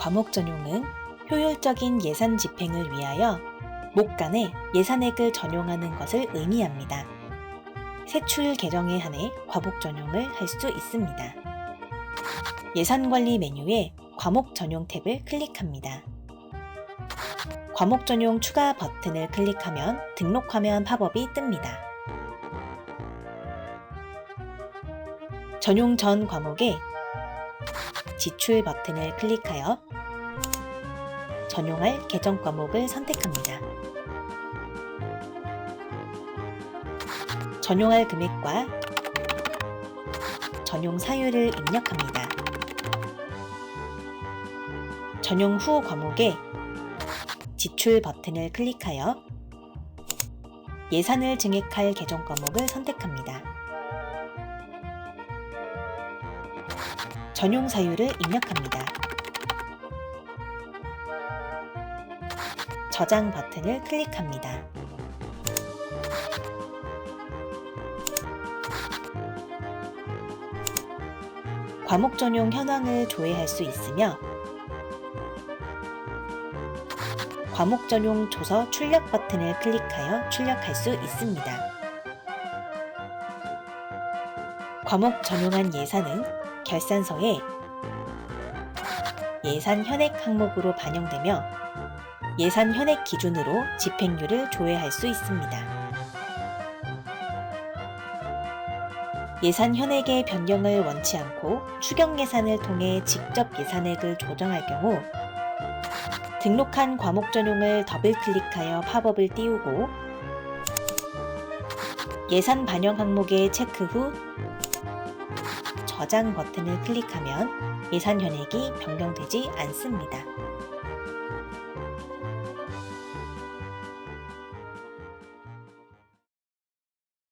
과목 전용은 효율적인 예산 집행을 위하여 목간에 예산액을 전용하는 것을 의미합니다. 세출 계정에 한해 과목 전용을 할 수 있습니다. 예산 관리 메뉴에 과목 전용 탭을 클릭합니다. 과목 전용 추가 버튼을 클릭하면 등록 화면 팝업이 뜹니다. 전용 전 과목에 지출 버튼을 클릭하여 전용할 계정 과목을 선택합니다. 전용할 금액과 전용 사유를 입력합니다. 전용 후 과목에 지출 버튼을 클릭하여 예산을 증액할 계정 과목을 선택합니다. 전용 사유를 입력합니다. 저장 버튼을 클릭합니다. 과목 전용 현황을 조회할 수 있으며 과목 전용 조서 출력 버튼을 클릭하여 출력할 수 있습니다. 과목 전용한 예산은 결산서에 예산 현액 항목으로 반영되며 예산 현액 기준으로 집행률을 조회할 수 있습니다. 예산 현액의 변경을 원치 않고 추경 예산을 통해 직접 예산액을 조정할 경우 등록한 과목 전용을 더블 클릭하여 팝업을 띄우고 예산 반영 항목에 체크 후 저장 버튼을 클릭하면 예산 현액이 변경되지 않습니다.